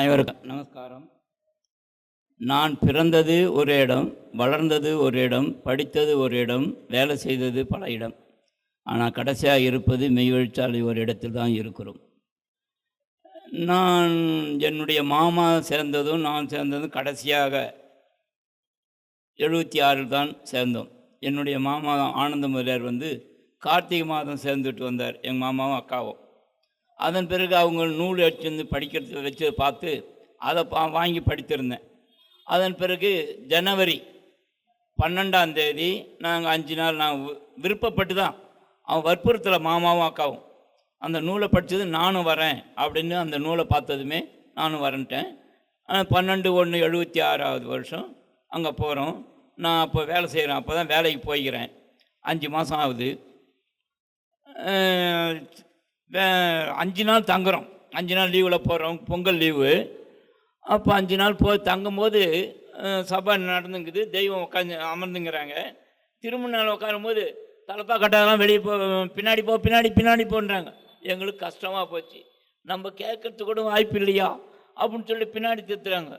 அனைவருக்கும் நமஸ்காரம். நான் பிறந்தது ஒரு இடம் வளர்ந்தது ஒரு இடம் படித்தது ஒரு இடம் வேலை செய்தது பல இடம். ஆனால் கடைசியாக இருப்பது மெய்வழிச்சாலை ஒரு இடத்தில் தான் இருக்கிறோம். நான் என்னுடைய மாமா சேர்ந்ததும் நான் சேர்ந்ததும் கடைசியாக எழுபத்தி ஆறில் தான் சேர்ந்தோம். என்னுடைய மாமா ஆனந்த முதலியார் வந்து கார்த்திகை மாதம் சேர்ந்துட்டு வந்தார். எங்கள் மாமாவும் அக்காவும். அதன் பிறகு அவங்க நூல் வச்சிருந்து படிக்கிறது வச்சு பார்த்து அதை பா வாங்கி படித்திருந்தேன். அதன் பிறகு ஜனவரி பன்னெண்டாம் தேதி நாங்கள் அஞ்சு நாள் நான் வி- விருப்பப்பட்டு தான் அவன் வற்புறுத்தலை மாமாவும் அக்காவும். அந்த நூலை படித்தது நானும் வரேன் அப்படின்னு அந்த நூலை பார்த்ததுமே நானும் வரன்ட்டேன். ஆனால் பன்னெண்டு ஒன்று எழுபத்தி ஆறாவது வருஷம் அங்கே போகிறோம் நான் அப்போ வேலை செய்கிறேன் அப்போ தான் வேலைக்கு போய்க்கிறேன். அஞ்சு மாதம் ஆகுது. அஞ்சு நாள் தங்குறோம். அஞ்சு நாள் லீவில் போகிறோம் பொங்கல் லீவு அப்போ அஞ்சு நாள் போய் தங்கும்போது அஹ், சபை நடந்துங்குது. தெய்வம் உட்காந்து அமர்ந்துங்கிறாங்க. திரும்ப நாள் உட்காரும்போது தலப்பா கட்டாதெல்லாம் வெளியே போ பின்னாடி போ பின்னாடி பின்னாடி போன்றாங்க. எங்களுக்கு கஷ்டமாக போச்சு. நம்ம கேட்கறதுக்கு கூட வாய்ப்பு இல்லையா? அப்படின்னு சொல்லி பின்னாடி திருத்துறாங்க.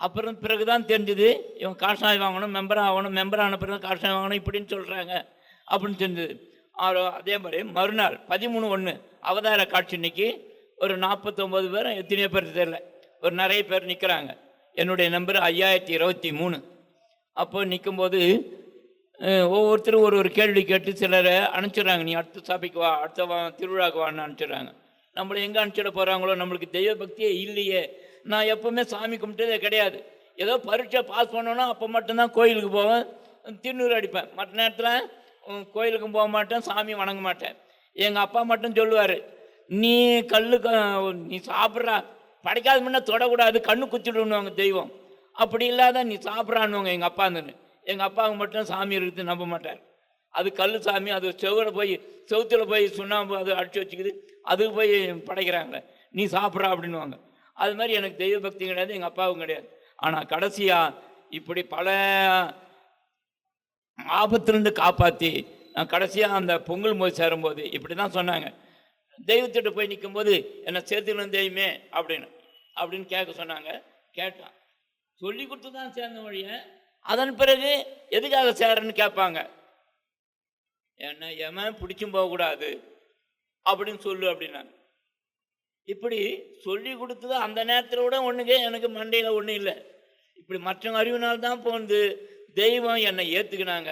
அப்புறம் பிறகு தான் தெரிஞ்சுது இவன் காஷாய் வாங்கணும் மெம்பர் ஆகணும் மெம்பர் ஆன பிறகு காஷாய் வாங்கணும் இப்படின்னு சொல்கிறாங்க அப்படின்னு தெரிஞ்சது. அதே மாதிரி மறுநாள் பதிமூணு ஒன்று அவதார காட்சி இன்னைக்கு ஒரு நாற்பத்தொம்பது பேர் எத்தனையோ பேர் தெரில ஒரு நிறைய பேர் நிற்கிறாங்க என்னுடைய நம்பர் ஐயாயிரத்தி இருபத்தி மூணு. அப்போ நிற்கும்போது ஒவ்வொருத்தரும் ஒரு ஒரு கேள்வி கேட்டு சிலரை அனுப்பிச்சிடுறாங்க. நீ அடுத்த சபைக்கு வா அடுத்த வா திருவிழாக்கு வான்னு அனுப்பிச்சிடுறாங்க. நம்மளை எங்கே அனுப்பிச்சிட போகிறாங்களோ நம்மளுக்கு தெய்வ பக்தியே இல்லையே. நான் எப்போவுமே சாமி கும்பிட்டதே கிடையாது. ஏதோ பரீட்சை பாஸ் பண்ணோன்னா அப்போ மட்டும்தான் கோயிலுக்கு போவேன் திருநூறு அடிப்பேன். மற்ற நேரத்தில் கோயிலுக்கும் போக மாட்டேன் சாமி வணங்க மாட்டேன். எங்கள் அப்பா மட்டும் சொல்லுவார் நீ கல்லுக்கு நீ சாப்பிட்றா படைக்காத முன்னே தொடக்கூடாது கண்ணு குத்திடுவாங்க தெய்வம். அப்படி இல்லாத நீ சாப்பிட்றான்னுவாங்க எங்கள் அப்பா இருந்துன்னு எங்கள் அப்பாவுக்கு மட்டும் சாமி இருக்குது நம்ப மாட்டார். அது கல் சாமி அது செவில் போய் செவுத்தில் போய் சுண்ணாம்பு அது அடிச்சு வச்சுக்குது அதுக்கு போய் படைக்கிறாங்க. நீ சாப்பிட்றா அப்படின்னுவாங்க. அது மாதிரி எனக்கு தெய்வ பக்தி கிடையாது எங்கள் அப்பாவும் கிடையாது. ஆனால் கடைசியாக இப்படி பல ஆபத்திலிருந்து காப்பாற்றி நான் கடைசியாக அந்த பொங்கல் போய் சேரும்போது இப்படி தான் சொன்னாங்க. தெய்வத்திட்ட போய் நிற்கும்போது என்னை சேர்த்துக்கணும் தெய்வமே அப்படின்னு. அப்படின்னு கேட்க சொன்னாங்க. கேட்டான். சொல்லி கொடுத்து தான் சேர்ந்த வழிய. அதன் பிறகு எதுக்காக சேரன்னு கேட்பாங்க. என்ன எவன் பிடிச்சும் போகக்கூடாது அப்படின்னு சொல்லு அப்படின்னாங்க. இப்படி சொல்லி கொடுத்தது அந்த நேரத்தில் கூட ஒன்றுக்கே எனக்கு மண்டையில் ஒன்றும் இல்லை. இப்படி மற்றவங்க அறிவினால் தான் போனது தெய்வம் என்னை ஏற்றுக்கினாங்க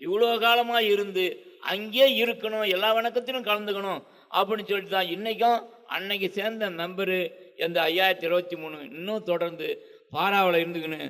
இவ்வளோ காலமாக இருந்து அங்கேயே இருக்கணும் எல்லா வணக்கத்திலும் கலந்துக்கணும் அப்படின்னு சொல்லிட்டு தான் இன்றைக்கும் அன்னைக்கு சேர்ந்த மெம்பரு இந்த ஐயாயிரத்தி இருபத்தி மூணு இன்னும் தொடர்ந்து பாராவில் இருந்துக்கின்னு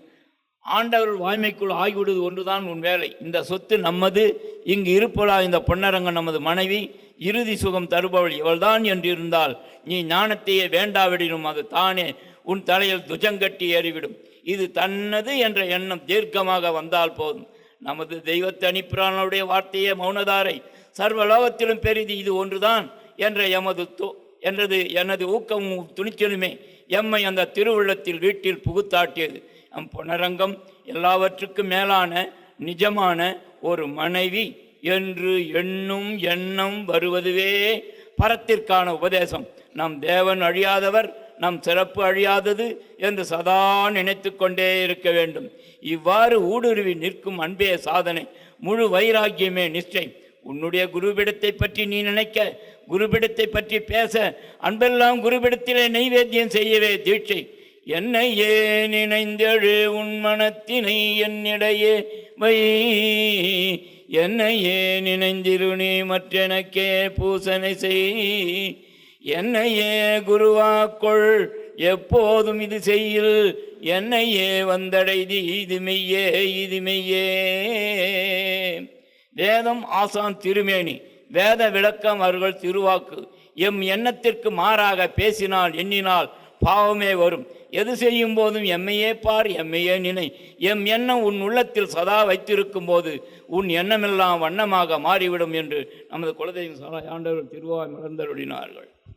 ஆண்டவர் வாய்மைக்குள் ஆகிவிடுவது ஒன்றுதான் உன் வேலை. இந்த சொத்து நம்மது இங்கு இருப்பலா இந்த பொன்னரங்கம் நமது மனைவி இறுதி சுகம் தருபவள் இவள்தான் என்று இருந்தால் நீ ஞானத்தையே வேண்டாவிடினும் அது தானே உன் தலையில் துஜங்கட்டி ஏறிவிடும். இது தன்னது என்ற எண்ணம் தீர்க்கமாக வந்தால் போதும். நமது தெய்வத்தை அனுப்பிறானுடைய வார்த்தையே மௌனதாரை. சர்வலோகத்திலும் பெரிது இது ஒன்றுதான் என்ற எமது து- என்றது எனது ஊக்கமும் துணிச்சலுமே எம்மை அந்த திருவுள்ளத்தில் வீட்டில் புகுத்தாட்டியது. நம் புனரங்கம் எல்லாவற்றுக்கும் மேலான நிஜமான ஒரு மனைவி என்று எண்ணும் எண்ணம் வருவதுவே பரத்திற்கான உபதேசம். நம் தேவன் அழியாதவர் நம் சிறப்பு அழியாதது என்று சதா நினைத்து கொண்டே இருக்க வேண்டும். இவ்வாறு ஊடுருவி நிற்கும் அன்பே சாதனை. முழு வைராக்கியமே நிச்சயம் உன்னுடைய குருபிடத்தை பற்றி நீ நினைக்க குருபிடத்தை பற்றி பேச அன்பெல்லாம் குருபிடத்திலே நைவேத்தியம் செய்யவே தீட்சை. என்னை ஏன் நினைந்தெழு உன் மனத்தினை என்னிடையே வை? என்னை ஏன் நினைந்திரு நீ மற்றெனக்கே பூசனை செய்? என்னையே குருவாக்கொள் எப்போதும் இது செய்யில். என்னையே வந்தடைதி இது மெய்யே இது மெய்யே வேதம் ஆசான் திருமேனி வேத விளக்கம் அவர்கள் திருவாக்கு. எம் எண்ணத்திற்கு மாறாக பேசினால் எண்ணினால் பாவமே வரும். எது செய்யும் போதும் எம்மையே பார் எம்மையே நினை. எம் எண்ணம் உன் உள்ளத்தில் சதா வைத்திருக்கும் போது உன் எண்ணமெல்லாம் வண்ணமாக மாறிவிடும் என்று நமது குலதெய்வம் சாலா ஆண்டவர் திருவாய் மலர்ந்தருளினார்கள்.